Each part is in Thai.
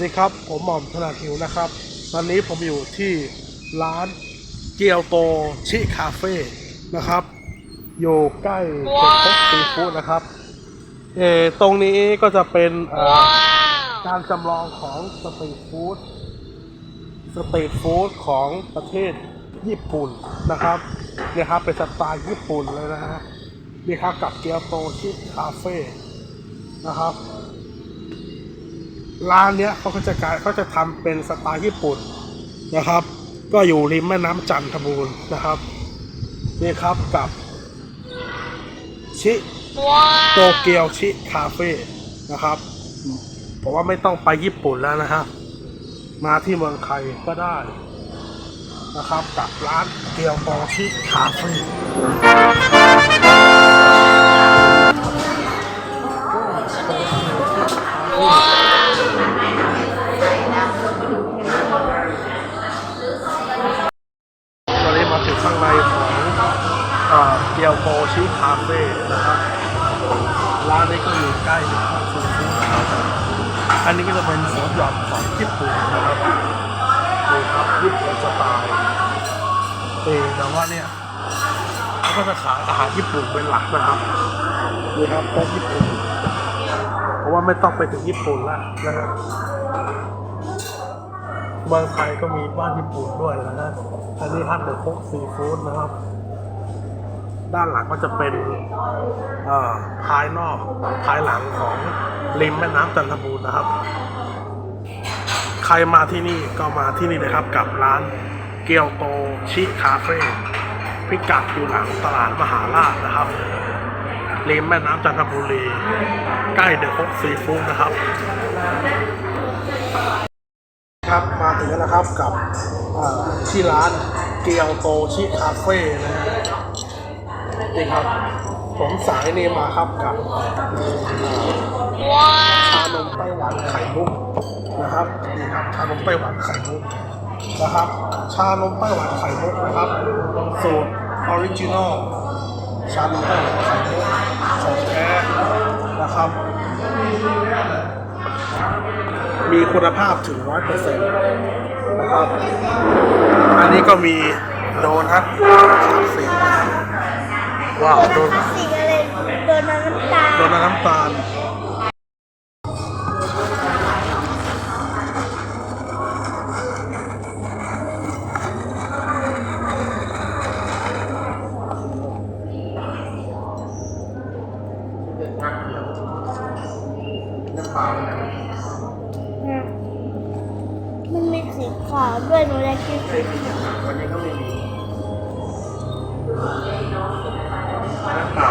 ดีครับ ผมหม่อมถนัดหิวนะครับ ตอนนี้ผมอยู่ที่ร้านเกียวโตชิคาเฟ่นะครับ อยู่ใกล้เซ็นทรัลซีฟู้ดนะครับ เออตรงนี้ก็จะเป็นเอ่อการจำลองของสตรีทฟู้ดสตรีทฟู้ดของประเทศญี่ปุ่นนะครับเนี่ยครับเป็นสไตล์ญี่ปุ่นเลยนะฮะนี่ครับกับเกียวโตชิคาเฟ่นะครับ ร้านเนี้ยเขาก็จะการเขาจะทำเป็นสไตล์ญี่ปุ่นนะครับ ก็อยู่ริมแม่น้ำจันทบูรณ์นะครับนี่ครับกับ ชิโตเกียวชิคาเฟ่นะครับผมว่าไม่ต้องไปญี่ปุ่นแล้วนะครับมาที่เมืองไทยก็ได้นะครับกับร้านเกียวโตชิคาเฟ่ กียวโตชิคาเฟ่นะครับร้านนี้ก็อยู่ใกล้ซูฟูนะครับอันนี้ก็จะเป็นสวนหย่อมของญี่ปุ่นนะครับนี่ครับญี่ปุ่นสไตล์เองแต่ว่าเนี่ยเขาก็จะขายอาหารญี่ปุ่นเป็นหลักนะครับนี่ครับโต๊ะญี่ปุ่นเพราะว่าไม่ต้องไปถึงญี่ปุ่นล้วนะครับเมืองไทยก็มีบ้านญี่ปุ่นด้วยนะฮะอันนี้ฮัทเดอะคุกซีฟู้ดนะครับ ด้านหลังก็จะเป็นภายนอกภายหลังของริมแม่น้ำจันทบูรณ์นะครับ ใครมาที่นี่ก็มาที่นี่เลยครับกับร้านเกียวโตชิคาเฟ่พิกัดอยู่หลังตลาดมหาราชนะครับริมแม่น้ำจันทบุรี ใกล้เดอะฮกซีฟู้ดนะครับ ครับมาถึงแล้วนะครับกับที่ร้านเกียวโตชิคาเฟ่นะฮะ นี่ครับ ผมสายเนมาครับกับชานมไต้หวันไข่มุกนะครับนี่ครับชานมไต้หวันไข่มุกนะครับ ชานมไต้หวันไข่มุกนะครับ สูตรออริจินอลชานมไต้หวันไข่มุกของแท้นะครับ มีคุณภาพถึงร้อยเปอร์เซ็นต์นะครับ อันนี้ก็มีโดนัทสามสิบ ว้าวโดนสีอะไรโดนน้ำตาลโดนน้ำตาลน้ำเปล่าเนี่ยมันมีสีขาวด้วยหนูอยากกินสีวันนี้ก็ไม่มีน้ำเปล่า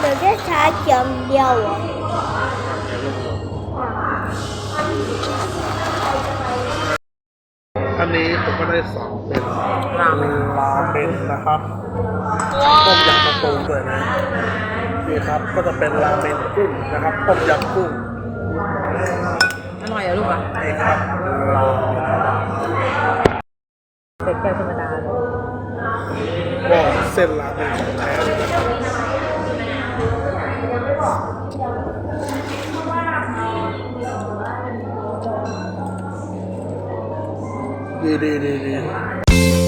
เดี๋ยวแค่ ชาเขียวเดียวเหรออันนี้ผมก็ได้สองเป็นราเมนราเมนนะครับต้มยำมะตูมด้วยนะนี่ครับก็จะเป็นราเมนกุ้งนะครับต้มยำกุ้งอร่อยอะลูกอะนี่ครับราเมนเป็ดแก้วธรรมดาก็เส้นราเมนของแท้เลย นะครับดีดีดีดี